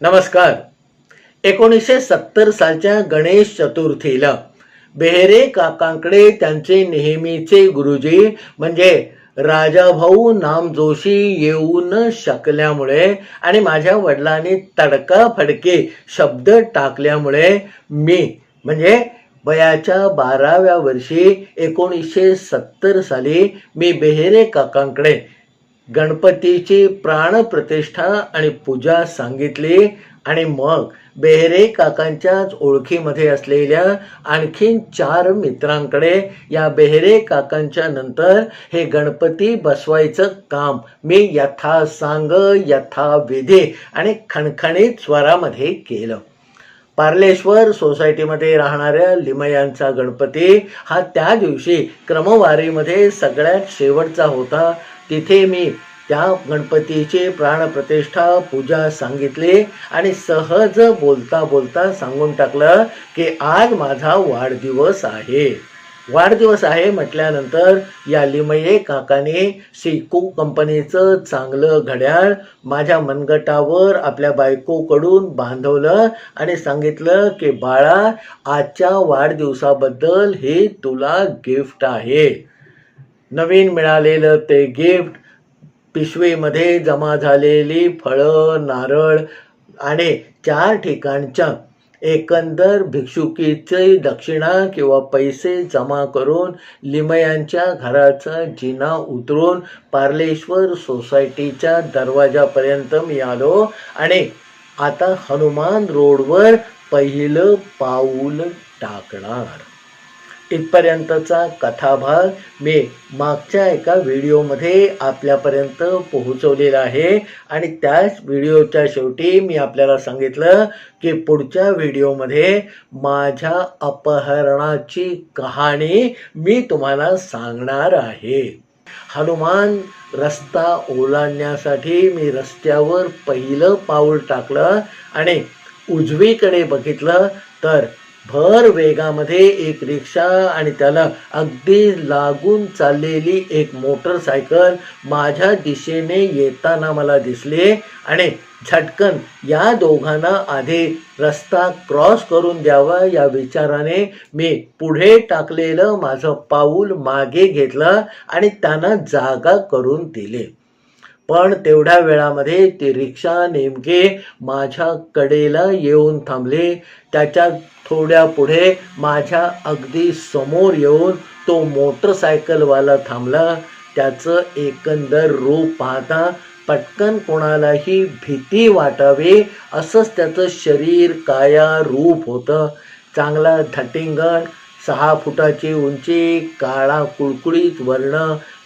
नमस्कार. एकोणीसशे सत्तर सालच्या गणेश चतुर्थीला बेहरे काकांकडे त्यांचे नेहमीचे गुरुजी म्हणजे राजाभाऊ नाम जोशी येऊ न शकल्यामुळे आणि माझ्या वडिलांनी तडकाफडके शब्द टाकल्यामुळे मी म्हणजे वयाच्या बाराव्या वर्षी एकोणीसशे सत्तर साली मी बेहेरे काकांकडे गणपतीची प्राणप्रतिष्ठा आणि पूजा सांगितली आणि मग बेहरे काकांच्याच ओळखीमध्ये असलेल्या आणखीन चार मित्रांकडे या बेहरे काकांच्या नंतर हे गणपती बसवायचं काम मी यथा सांग यथा विधी आणि खणखणीत स्वरामध्ये केलं. पार्लेश्वर सोसायटीमध्ये राहणाऱ्या लिमयांचा गणपती हा त्या दिवशी क्रमवारीमध्ये सगळ्यात शेवटचा होता. तिथे मी त्या गणपतीची प्राणप्रतिष्ठा पूजा सांगितली आणि सहज बोलता बोलता सांगून टाकलं की आज माझा वाढदिवस आहे. वाढदिवस आहे म्हटल्यानंतर या लिमये काकाने सिको कंपनीचं चांगलं घड्याळ माझ्या मनगटावर आपल्या बायकोकडून बांधवलं आणि सांगितलं की बाळा आजच्या वाढदिवसाबद्दल हे तुला गिफ्ट आहे. नवीन मिळालेलं ते गिफ्ट पिशवीमध्ये जमा झालेली फळं नारळ आणि चार ठिकाणच्या एकंदर भिक्षुकीचे दक्षिणा किंवा पैसे जमा करून लिमयांच्या घराचा जिना उतरून पार्लेश्वर सोसायटीच्या दरवाजापर्यंत मी आलो आणि आता हनुमान रोडवर पहिलं पाऊल टाकणार. इथपर्यंतचा कथाभाग मी मागच्या एका व्हिडिओमध्ये आपल्यापर्यंत पोहोचवलेला आहे. आणि त्याच व्हिडिओच्या शेवटी मी आपल्याला सांगितलं की पुढच्या व्हिडिओमध्ये माझ्या अपहरणाची कहाणी मी तुम्हाला सांगणार आहे. हनुमान रस्ता ओलांडण्यासाठी मी रस्त्यावर पहिलं पाऊल टाकलं आणि उजवीकडे बघितलं तर भर वेगामध्ये एक रिक्षा आणि त्याला अगदी लागून चाललेली एक मोटरसायकल माझ्या दिशेने येताना मला दिसली आणि झटकन या दोघांना आधी रस्ता क्रॉस करून द्यावा या विचाराने मी पुढे टाकलेलं माझं पाऊल मागे घेतलं आणि त्यांना जागा करून दिले. पण तेवढ्या वेळामध्ये ती रिक्षा नेमके माझ्या कडेला येऊन थांबले. त्याच्या थोड्या पुढे माझ्या अगदी समोर येऊन तो मोटरसायकलवाला थांबला. त्याचं एकंदर रूप पाहता पटकन कोणालाही भीती वाटावी असंच त्याचं शरीर काया रूप होतं. चांगला धटिंगण सहा फुटाची उंची काळा कुळकुळीत वर्ण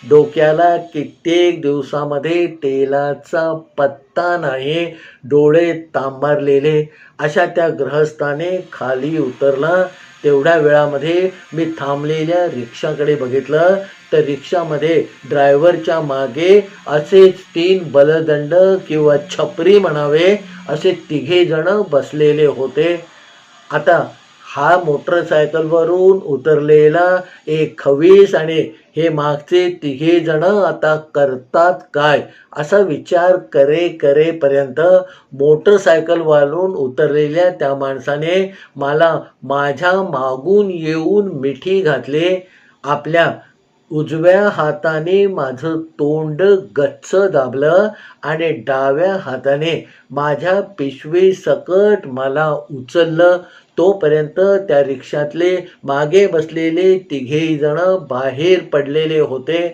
डोक्याला कित्येक दिवसामध्ये तेलाचा पत्ता नाही डोळे तांबारलेले. अशा त्या ग्रहस्थाने खाली उतरला. तेवढ्या वेळामध्ये मी थांबलेल्या रिक्षाकडे बघितलं. तर रिक्षामध्ये ड्रायव्हरच्या मागे असेच तीन बलदंड किंवा छपरी म्हणावे असे तिघे जण बसलेले होते. आता हा मोटरसायकलवरून उतरलेला एक खवीस आणि हे मागचे तिघे जण आता करतात काय? असा विचार करे करेपर्यंत मोटरसायकलवालून उतरलेल्या त्या माणसाने मला माझ्या मागून येऊन मिठी घातले. आपल्या उजव्या हाताने माझं तोंड गच्च दाबलं आणि डाव्या हाताने माझ्या पिशवी सकट मला उचललं. तोपर्यंत त्या रिक्षातले मागे बसलेले तिघेही जण बाहेर पडलेले होते.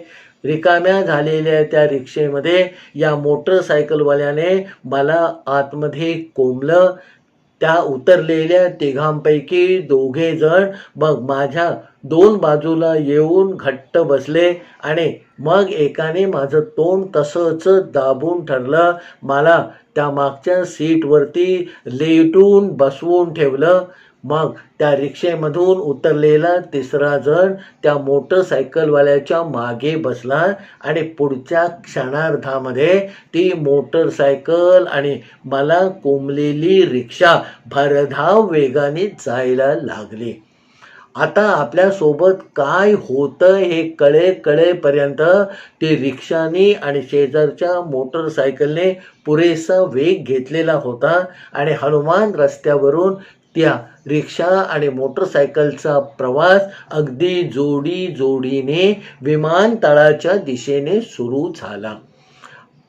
रिकाम्या झालेल्या त्या रिक्षेमध्ये या मोटरसायकलवाल्याने मला आतमध्ये कोंबलं. त्या उतरलेल्या तिघांपैकी दोघे जण मग माझ्या दोन बाजूला येऊन घट्ट बसले आणि मग एकाने माझं तोंड तसंच दाबून ठरलं. मला त्या मागच्या सीटवरती लेटून बसवून ठेवलं. मग त्या रिक्षेमधून उतरलेला तिसरा जण त्या मोटरसायकलवाल्याच्या मागे बसला आणि पुढच्या क्षणार्धामध्ये ती मोटरसायकल आणि मला कोंबलेली रिक्षा भरधाव वेगाने जायला लागली. आता आपल्यासोबत काय होतं हे कळे कळेपर्यंत ती रिक्षानी आणि शेजारच्या मोटरसायकलने पुरेसा वेग घेतलेला होता आणि हनुमान रस्त्यावरून त्या रिक्षा आणि मोटरसायकलचा प्रवास अगदी जोडी जोडीने विमानतळाच्या दिशेने सुरू झाला.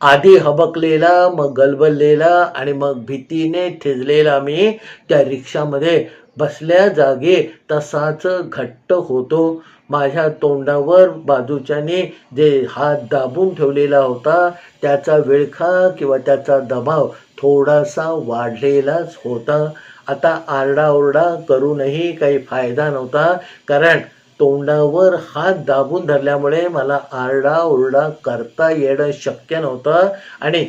आधी हबकलेला मग गलबललेला आणि मग भीतीने थिजलेला मी त्या रिक्षामध्ये बसल्या जागे तसाच घट्ट होतो. माझ्या तोंडावर बाजूच्याने जे हात दाबून ठेवलेला होता त्याचा विळखा किंवा त्याचा दबाव थोडासा वाढलेलाच होता. आता आरडाओरडा करूनही काही फायदा नव्हता. कारण तोंडावर हात दाबून धरल्यामुळे मला आरडाओरडा करता येणं शक्य नव्हतं. आणि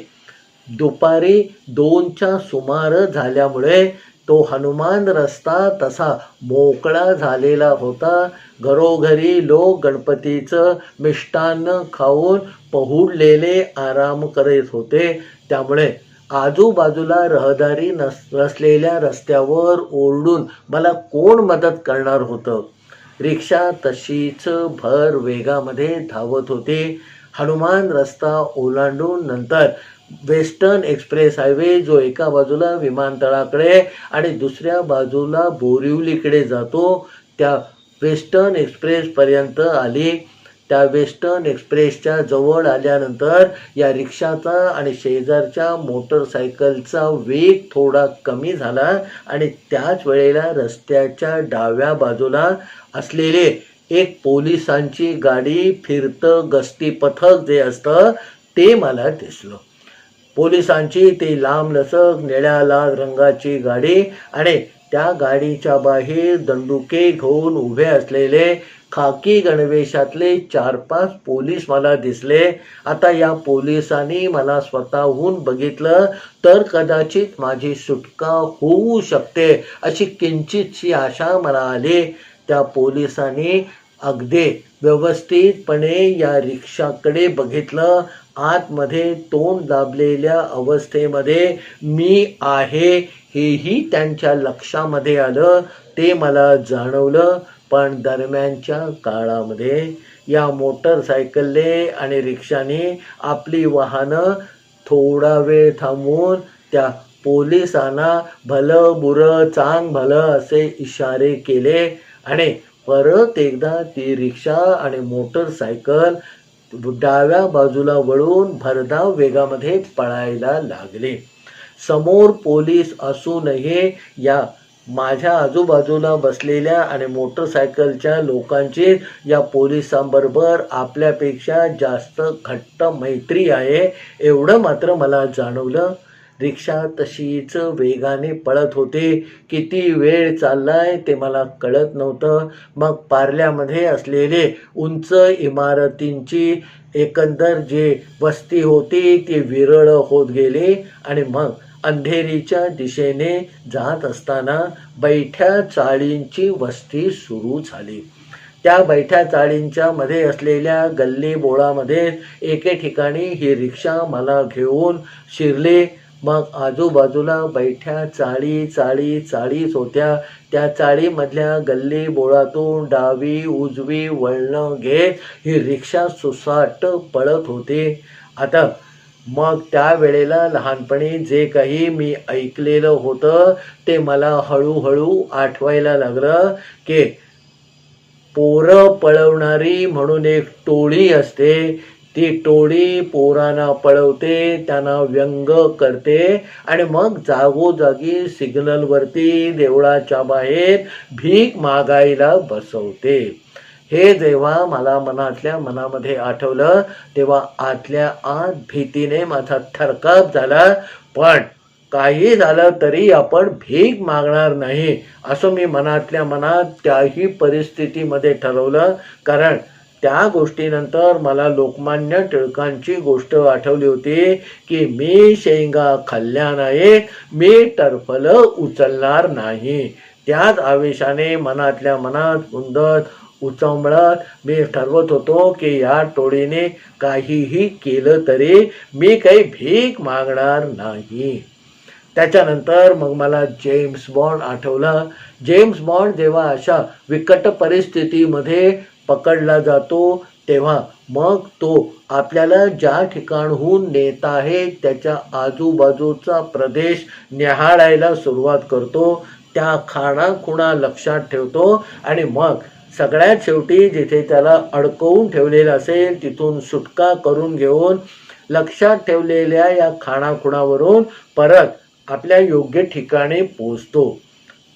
दुपारी दोनच्या सुमार झाल्यामुळे तो हनुमान रस्ता तसा मोकळा झालेला होता. घरोघरी लोक गणपतीचं मिष्टान्न खाऊन पहुडलेले आराम करत होते. त्यामुळे आजूबाजूला रहदारी नस नसलेल्या रस्त्यावर ओरडून मला कोण मदत करणार होतं? रिक्षा तशीच भर वेगामध्ये धावत होती. हनुमान रस्ता ओलांडून नंतर वेस्टर्न एक्सप्रेस हायवे जो एका बाजूला विमानतळाकडे आणि दुसऱ्या बाजूला बोरिवलीकडे जातो त्या वेस्टर्न एक्सप्रेसपर्यंत आली. त्या वेस्टर्न एक्सप्रेसच्या जवळ आल्यानंतर या रिक्षाचा आणि शेजारच्या मोटरसायकलचा वेग थोडा कमी झाला आणि त्याच वेळेला रस्त्याच्या डाव्या बाजूला असलेले एक पोलिसांची गाडी फिरतं गस्ती पथक जे असतं ते मला दिसलं. पोलिसांची ती लांब लचक निळ्या लाल रंगाची गाडी आणि त्या गाडीच्या बाहेर दंडुके घेऊन उभे असलेले खाकी गणवेशातले चार पाच पोलीस मला दिसले. आता या पोलिसांनी मला स्वतःहून बघितलं तर कदाचित माझी सुटका होऊ शकते अशी किंचितशी आशा मला आली. त्या पोलिसांनी अगदी व्यवस्थितपणे या रिक्षाकडे बघितलं. आतमध्ये तोंड दाबलेल्या अवस्थेमध्ये मी आहे. हेही त्यांच्या लक्षामध्ये आलं ते मला जाणवलं पण दरम्यानच्या काळामध्ये या मोटरसायकलने आणि रिक्षाने आपली वाहनं थोडा वेळ थांबवून त्या पोलिसांना भलं बुरं चांग भलं असे इशारे केले आणि परत एकदा ती रिक्षा आणि मोटरसायकल डाव्या बाजूला वळून भरधाव वेगामध्ये पळायला लागले. समोर पोलीस असूनही या माझ्या आजूबाजूला बसलेल्या आणि मोटरसायकलच्या लोकांची या पोलिसांबरोबर आपल्यापेक्षा जास्त घट्ट मैत्री आहे एवढं मात्र मला जाणवलं. रिक्षा तशीच वेगाने पळत होती. किती वेळ चाललाय ते मला कळत नव्हतं. मग पार्ल्यामध्ये असलेले उंच इमारतींची एकंदर जे वस्ती होती ती विरळ होत गेली आणि मग अंधेरीच्या दिशेने जात असताना बैठ्या चाळींची वस्ती सुरू झाली. त्या बैठ्या चाळींच्या मध्ये असलेल्या गल्ली बोळामध्ये एके ठिकाणी ही रिक्षा मला घेऊन शिरले. मग आजूबाजूला बैठ्या चाळी चाळी चाळीच होत्या. त्या चाळीमधल्या गल्ली बोळातून डावी उजवी वळणं घेत ही रिक्षा सुसाट पळत होती. आता मग त्यावेळेला लहानपणी जे काही मी ऐकलेलं होतं ते मला हळूहळू आठवायला लागलं की पोरं पळवणारी म्हणून एक टोळी असते. ती टोळी पोरांना पळवते त्यांना व्यंग करते आणि मग जागोजागी सिग्नलवरती देवळाच्या बाहेर भीक मागायला बसवते. हे जेव्हा मला मनातल्या मनामध्ये आठवलं तेव्हा आतल्या आत भीतीने माझा थरकाप झाला. पण काही झालं तरी आपण भीक मागणार नाही असं मी मनातल्या मनात त्याही परिस्थितीमध्ये ठरवलं. कारण त्या गोष्टीनंतर मला लोकमान्य टिळकांची गोष्ट आठवली होती की मी शेंगा खाल्ल्या नाही मी टरफलं उचलणार नाही. त्याच आवेशाने मनातल्या मनात गुंदत उचंबळत मी ठरवत होतो की या टोळीने काहीही केलं तरी मी काही भीक मागणार नाही. त्याच्यानंतर मग मला जेम्स बॉन्ड आठवला. जेम्स बॉन्ड जेव्हा अशा विकट परिस्थितीमध्ये पकडला जातो तेव्हा मग तो आपल्याला ज्या ठिकाणहून नेत आहे त्याच्या आजूबाजूचा प्रदेश न्याहाळायला सुरुवात करतो. त्या खाणाखुणा लक्षात ठेवतो आणि मग सगळ्यात शेवटी जिथे त्याला अडकवून ठेवलेलं असेल तिथून सुटका करून घेऊन लक्षात ठेवलेल्या या खाणाखुणावरून परत आपल्या योग्य ठिकाणी पोचतो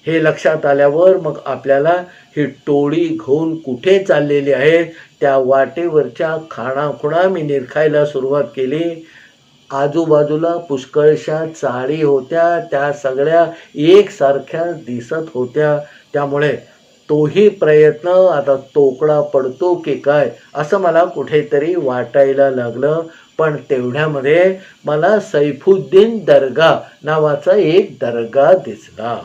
हे लक्षात आल्यावर मग आपल्याला ही टोळी घेऊन कुठे चाललेली आहे त्या वाटेवरच्या खाणाखुणा मी निरखायला सुरुवात केली. आजूबाजूला पुष्कळशा चाळी होत्या त्या सगळ्या एकसारख्या दिसत होत्या. त्यामुळे तोही प्रयत्न आता तोकडा पडतो की काय असं मला कुठेतरी वाटायला लागलं. पण तेवढ्यामध्ये मला सैफुद्दीन दर्गा नावाचा एक दर्गा दिसला.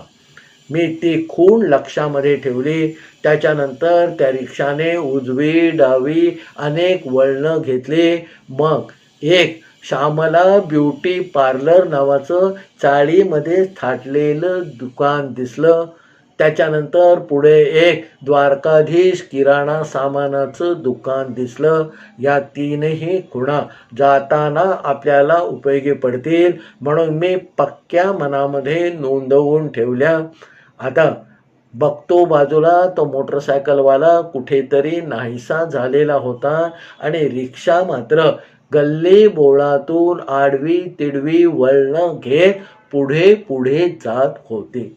मी ती खूण लक्षामध्ये ठेवली. त्याच्यानंतर त्या रिक्षाने उजवी डावी अनेक वळणं घेतली. मग एक श्यामला ब्युटी पार्लर नावाचं चाळीमध्ये थाटलेलं दुकान दिसलं. त्याच्यानंतर पुढे एक द्वारकाधीश किराणा सामानाचं दुकान दिसलं. या तीनही खुणा जाताना आपल्याला उपयोगी पडतील. म्हणून मी पक्क्या मनामध्ये नोंदवून ठेवल्या. आता बघतो बाजूला तो मोटरसायकलवाला कुठेतरी नाहीसा झालेला होता आणि रिक्षा मात्र गल्ली बोळातून आडवी तिडवी वळणं घेत पुढे पुढे जात होती.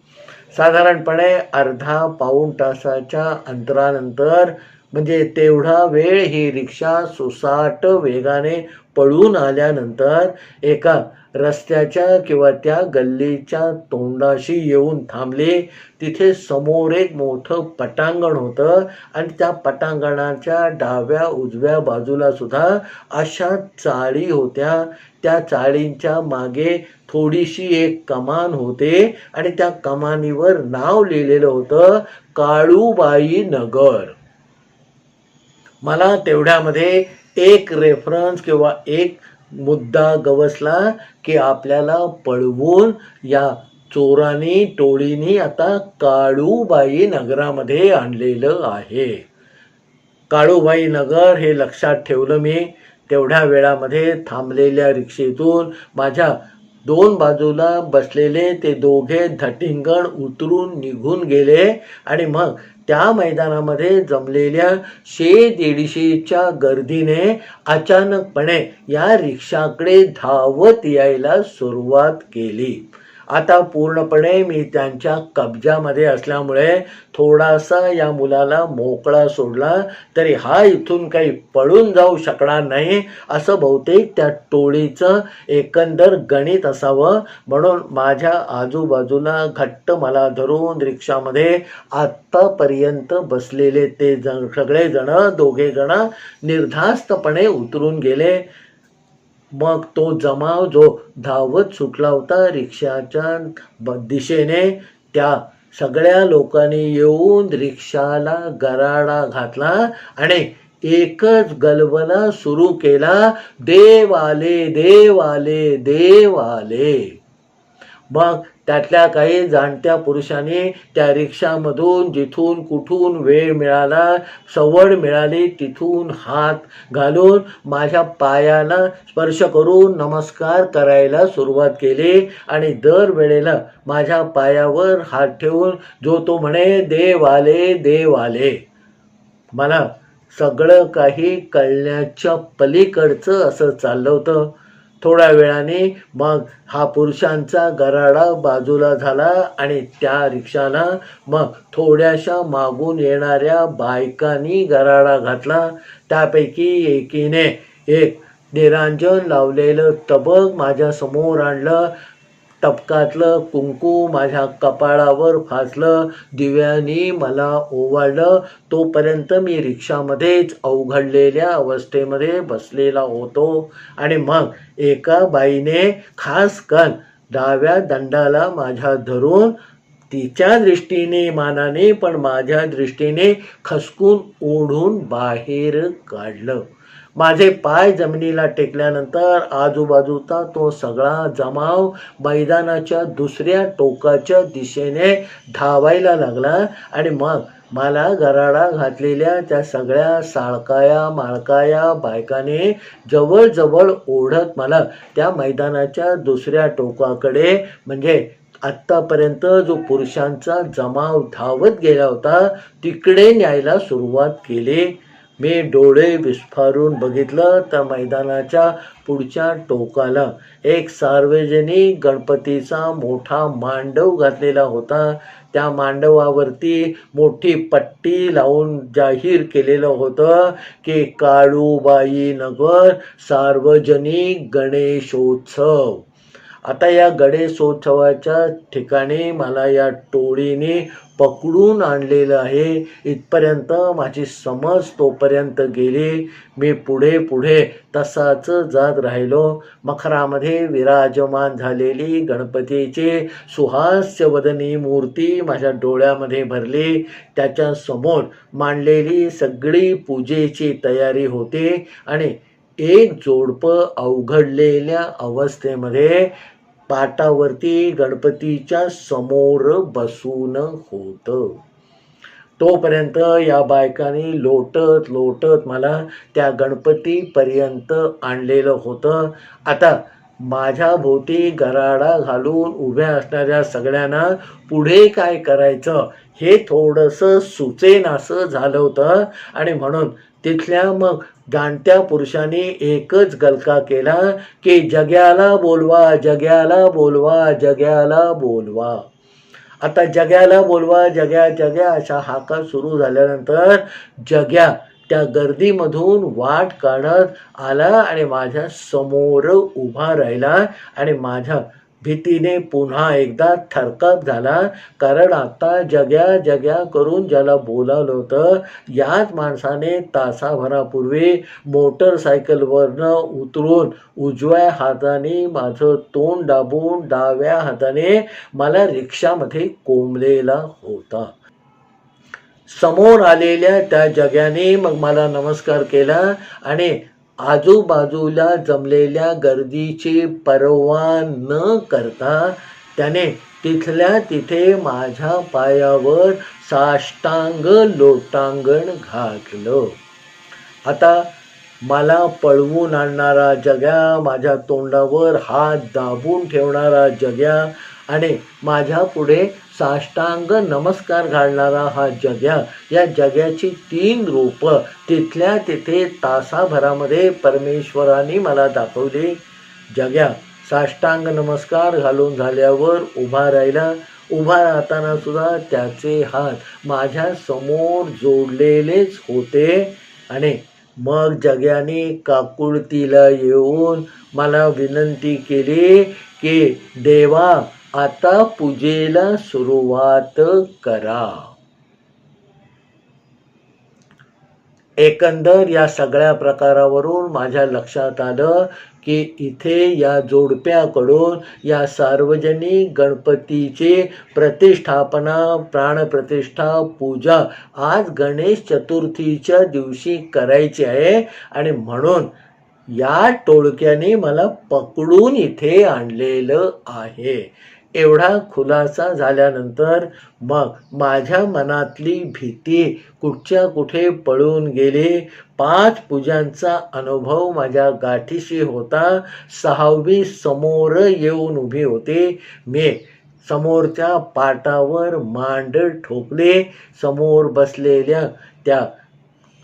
साधारणपणे अर्धा पाऊण तासाच्या अंतरानंतर म्हणजे तेवढा वेळ ही रिक्षा सुसाट वेगाने पळून आल्यानंतर एका रस्त्याच्या किंवा त्या गल्लीच्या तोंडाशी येऊन थांबली. तिथे समोर एक मोठं पटांगण होतं आणि त्या पटांगणाच्या डाव्या उजव्या बाजूला सुद्धा अशा चाळी होत्या. त्या चाळींच्या मागे थोडीशी एक कमान होते आणि त्या कमानीवर नाव लिहिलेलं होतं काळूबाई नगर. मला तेवढ्यामध्ये एक रेफरन्स किंवा एक मुद्दा गवसला की आपल्याला पळवून या चोरांनी टोळीनी आता काळूबाई नगरामध्ये आणलेलं आहे. काळूबाई नगर हे लक्षात ठेवलं मी. तेवढ्या वेळामध्ये थांबलेल्या रिक्षेतून माझ्या दोन बाजूला बसलेले ते दोघे धटिंगण उतरून निघून गेले आणि मग त्या मैदानामध्ये जमलेल्या शे दीडशेच्या गर्दीने अचानकपणे या रिक्षाकडे धावत यायला सुरुवात केली. आता पूर्णपणे मी त्यांच्या कब्जामध्ये असल्यामुळे थोडासा या मुलाला मोकळा सोडला तरी हा इथून काही पळून जाऊ शकणार नाही असं बहुतेक त्या टोळीचं एकंदर गणित असावं. म्हणून माझ्या आजूबाजूला घट्ट मला धरून रिक्षामध्ये आत्तापर्यंत बसलेले ते जण सगळेजण दोघेजणं निर्धास्तपणे उतरून गेले. मग तो जमाव जो धावत सुटला होता रिक्षाच्या दिशेने त्या सगळ्या लोकांनी येऊन रिक्षाला गराडा घातला आणि एकच गलबला सुरू केला देव आले देव आले देव आले. मग त्यातल्या काही जाणत्या पुरुषांनी त्या रिक्षामधून जिथून कुठून वेळ मिळाला सवड मिळाली तिथून हात घालून माझ्या पायाला स्पर्श करून नमस्कार करायला सुरुवात केली आणि दर वेळेला माझ्या पायावर हात ठेवून जो तो म्हणे देव आले देव आले मला सगळं काही कळण्याच्या पलीकडचं असं चाललं होतं. थोड्या वेळाने मग हा पुरुषांचा गराडा बाजूला झाला आणि त्या रिक्षाला मग थोड्याशा मागून येणाऱ्या बायकांनी गराडा घातला. त्यापैकी एकीने एक निरांजन लावलेलं तबक माझ्यासमोर आणलं. टपकातलं कुंकू माझ्या कपाळावर फासलं. दिव्यानी मला ओवाळलं. तोपर्यंत मी रिक्षामध्येच अवघडलेल्या अवस्थेमध्ये बसलेला होतो. आणि मग एका बाईने खास कन डाव्या दंडाला माझ्या धरून तिच्या दृष्टीने मानाने पण माझ्या दृष्टीने खसकून ओढून बाहेर काढलं. माझे पाय जमिनीला टेकल्यानंतर आजूबाजूचा तो सगळा जमाव मैदानाच्या दुसऱ्या टोकाच्या दिशेने धावायला लागला आणि मग मला गराडा घातलेल्या त्या सगळ्या साळकाया माळकाया बायकाने जवळजवळ ओढत मला त्या मैदानाच्या दुसऱ्या टोकाकडे. म्हणजे आत्तापर्यंत जो पुरुषांचा जमाव धावत गेला होता तिकडे न्यायला सुरुवात केली. मी डोळे विस्फारून बघितलं तर मैदानाच्या पुढच्या टोकाला. एक सार्वजनिक गणपतीचा मोठा मांडव घातलेला होता. त्या मांडवावरती मोठी पट्टी लावून जाहीर केलेलं होतं की काळूबाई नगर सार्वजनिक गणेशोत्सव. आता या गणेशोत्सवाच्या ठिकाणी मला या टोळीने पकडून आणलेलं आहे. इथपर्यंत माझी समज तोपर्यंत गेली. मी पुढे पुढे तसाच जात राहिलो. मखरामध्ये विराजमान झालेली गणपतीची सुहास्यवदनी मूर्ती माझ्या डोळ्यामध्ये भरली. त्याच्यासमोर मांडलेली सगळी पूजेची तयारी होती आणि एक जोडपं अवघडलेल्या अवस्थेमध्ये पाटावरती गणपतीच्या समोर बसून होतं. तोपर्यंत या बायकांनी लोटत लोटत मला त्या गणपतीपर्यंत आणलेलं होतं. आता माझ्या भोवती गराडा घालून उभ्या असणाऱ्या सगळ्यांना पुढे काय करायचं हे थोडंसं सुचेनासं झालं होतं. आणि म्हणून तिथल्या मग जाणत्या पुरुषांनी एकच गलका केला की जग्याला बोलवा जग्याला बोलवा जग्याला बोलवा. आता जग्याला बोलवा जग्या जग्या अशा हाका सुरू झाल्यानंतर जग्या त्या गर्दीमधून वाट काढत आला आणि माझ्यासमोर उभा राहिला आणि माझ्या भीतीने पुन्हा एकदा थरकाप झाला. कारण आता जग्या जग्या करून ज्याला बोलावलं होतं याच माणसाने तासाभरापूर्वी मोटरसायकलवरनं उतरून उजव्या हाताने माझं तोंड दाबून डाव्या हाताने मला रिक्षामध्ये कोंबलेला होता. समोर आलेल्या त्या जग्याने मग मला नमस्कार केला आणि आजूबाजूला जमलेल्या गर्दीची पर्वा न करता त्याने तिथल्या तिथे माझ्या पायावर साष्टांग लोटांगण घातलं. आता मला पळवून आणणारा जग्या माझ्या तोंडावर हात दाबून ठेवणारा जग्या आणि माझ्या पुढे साष्टांग नमस्कार घालणारा हा जग्या. या जग्याची तीन रूपं. तिथल्या तिथे तासाभरामध्ये परमेश्वराने मला दाखवली. जग्या साष्टांग नमस्कार घालून झाल्यावर उभा राहिला. उभा राहताना सुद्धा त्याचे हात माझ्यासमोर जोडलेलेच होते. आणि मग जग्याने काकुळतीला येऊन मला विनंती केली की देवा आता पूजेला सुरुवात करा. एकंदर या सगळ्या प्रकारावरून माझ्या लक्षात आलं की इथे या जोडप्याकडून या सार्वजनिक गणपतीचे प्रतिष्ठापना प्राणप्रतिष्ठा पूजा आज गणेश चतुर्थीच्या दिवशी करायची आहे आणि म्हणून या टोळक्याने मला पकडून इथे आणलेलं आहे. एवढा खुलासा झाल्यानंतर मग माझ्या मनातली भीती कुठच्या कुठे पळून गेली. पाच पूजांचा अनुभव माझ्या गाठीशी होता. सहावी समोर येऊन उभी होती. मी समोरच्या पाटावर मांड ठोकले. समोर बसलेल्या त्या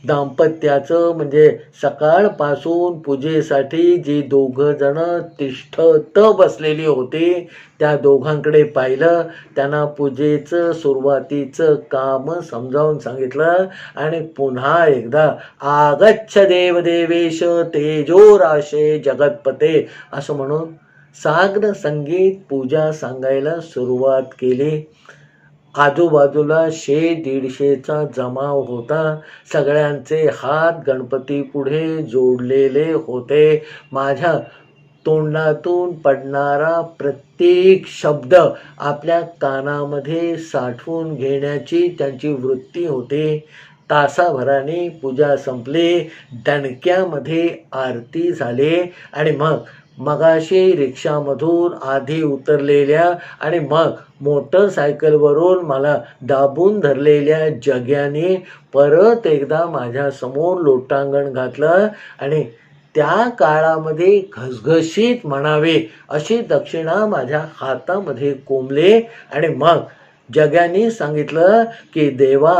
दाम्पत्याचं म्हणजे सकाळपासून पूजेसाठी जी दोघंजणं तिष्ठत बसलेली होती त्या दोघांकडे पाहिलं. त्यांना पूजेचं सुरुवातीचं काम समजावून सांगितलं आणि पुन्हा एकदा आगच्छ देवदेवेश तेजो राशे जगतपते असं म्हणून साग्र संगीत पूजा सांगायला सुरुवात केली. आजूबाजूला शे दीडशेचा जमाव होता. सगळ्यांचे हात गणपती पुढे जोडलेले होते. माझ्या तोंडातून पडणारा प्रत्येक शब्द आपल्या कानामध्ये साठवून घेण्याची त्यांची वृत्ती होती. तासाभराने पूजा संपली. दणक्यामध्ये आरती झाली आणि मग मगाशी रिक्षामधून आधी उतरलेल्या आणि मग मोटरसायकलवरून मला दाबून धरलेल्या जग्याने परत एकदा माझ्यासमोर लोटांगण घातलं आणि त्या काळामध्ये घसघशीत म्हणावे अशी दक्षिणा माझ्या हातामध्ये कोंबले आणि मग जग्याने सांगितलं की देवा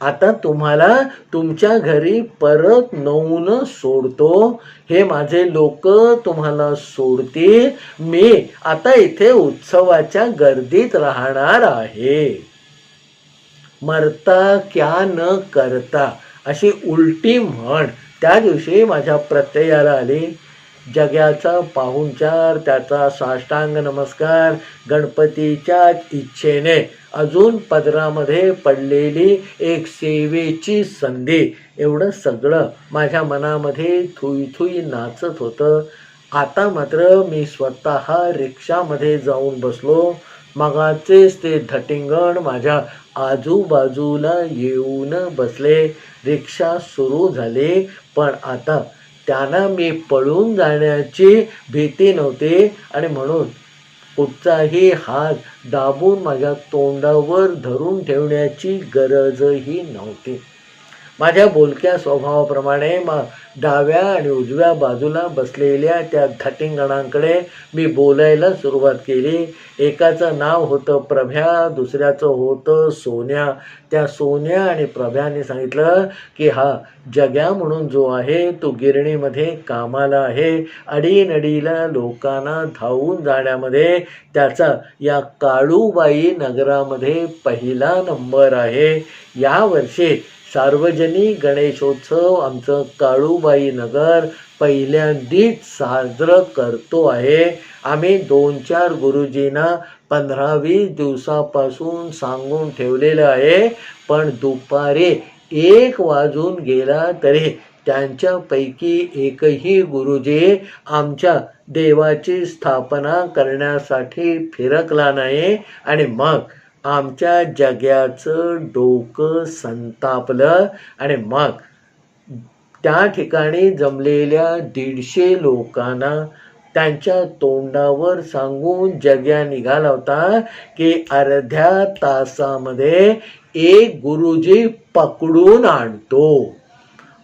आता तुम्हाला तुमच्या घरी परत नऊन सोडतो. हे माझे लोक तुम्हाला सोडतील. मी आता इथे उत्सवाच्या गर्दीत राहणार आहे. मरता क्या न करता अशी उलटी म्हण त्या दिवशी माझ्या प्रत्ययाला आली. जग्याचा पाहुणचार त्याचा साष्टांग नमस्कार गणपतीच्या इच्छेने अजून पदरामध्ये पडलेली एक सेवेची संधी. एवढं सगळं माझ्या मनामध्ये थुई थुई नाचत होतं. आता मात्र मी स्वतः रिक्षामध्ये जाऊन बसलो. मगाचेच ते धटिंगण माझ्या आजूबाजूला येऊन बसले. रिक्षा सुरू झाली पण आता त्यांना मी पळून जाण्याची भीती नव्हती आणि म्हणून कुठचाही हात दाबून माझ्या तोंडावर धरून ठेवण्याची गरजही नव्हती. माझ्या बोलक्या स्वभावाप्रमाणे मा डाव्या आणि उजव्या बाजूला बसलेल्या त्या धटिंगणांकडे मी बोलायला सुरुवात केली. एकाचं नाव होतं प्रभ्या दुसऱ्याचं होतं सोन्या. त्या सोन्या आणि प्रभ्याने सांगितलं की हा जग्या म्हणून जो आहे तो गिरणीमध्ये कामाला आहे. अडीनडीला लोकांना धावून जाण्यामध्ये त्याचा या काळूबाई नगरामध्ये पहिला नंबर आहे. यावर्षी सार्वजनिक गणेशोत्सव आमचं काळूबाई नगर पहिल्यांदीच साजरं करतो आहे. आम्ही दोन चार गुरुजींना पंधरा वीस दिवसापासून सांगून ठेवलेलं आहे. पण दुपारी एक वाजून गेला तरी त्यांच्यापैकी एकही गुरुजी आमच्या देवाची स्थापना करण्यासाठी फिरकला नाही. आणि मग आमच्या जग्याचं डोकं संतापलं आणि मग त्या ठिकाणी जमलेल्या दीडशे लोकांना त्यांच्या तोंडावर सांगून जग्या निघाला होता की अर्ध्या तासामध्ये एक गुरुजी पकडून आणतो.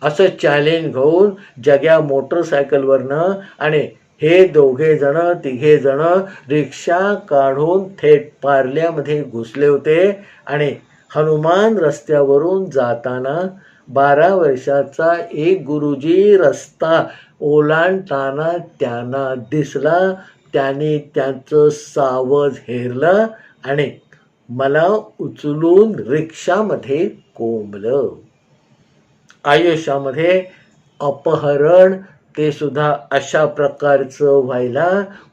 असं चॅलेंज घेऊन जग्या मोटरसायकलवरनं आणि हे दोघे जण तिघे जण रिक्षा काढून थेट पार्ल्यामध्ये घुसले होते आणि हनुमान रस्त्यावरून जाताना बारा वर्षाचा एक गुरुजी रस्ता ओलांडताना त्यांना दिसला. त्याने त्यांचं सावज हेरलं आणि मला उचलून रिक्षामध्ये कोंबलं. आयुष्यामध्ये अपहरण ते सुद्धा अशा प्रकारचं व्हायला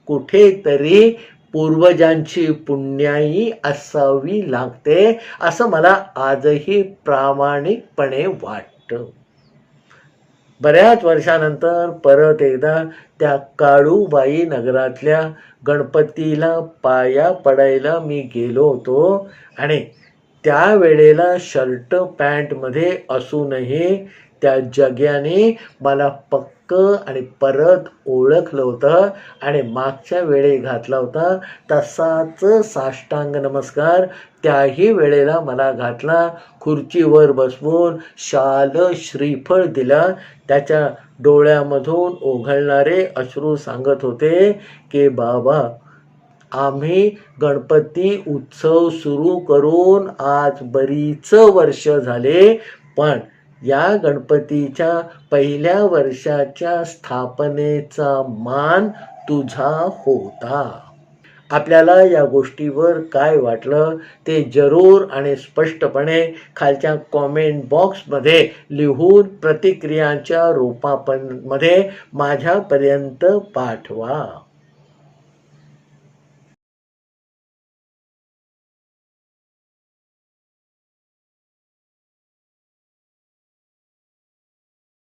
कुठेतरी पूर्वजांची पुण्याई असावी लागते असं मला आजही प्रामाणिकपणे वाटतं. बऱ्याच वर्षानंतर परत एकदा त्या काळूबाई नगरातल्या गणपतीला पाया पडायला मी गेलो होतो आणि त्यावेळेला शर्ट पॅन्टमध्ये असूनही त्या जग्याने मला पक्क आणि परत ओळखलं होतं आणि मागच्या वेळी घातला होता. तसाच साष्टांग नमस्कार त्याही वेळेला मला घातला. खुर्चीवर बसवून शाल श्रीफळ दिला. त्याच्या डोळ्यामधून ओघळणारे अश्रू सांगत होते की बाबा आम्ही गणपती उत्सव सुरू करून आज बरीच वर्ष झाले पण या गणपतीच्या पहिल्या वर्षाच्या स्थापनेचा मान तुझा होता. आपल्याला या गोष्टीवर काय वाटलं ते जरूर आणि स्पष्टपणे खालच्या कॉमेंट बॉक्समध्ये लिहून प्रतिक्रियांच्या रूपापणमध्ये माझ्यापर्यंत पाठवा.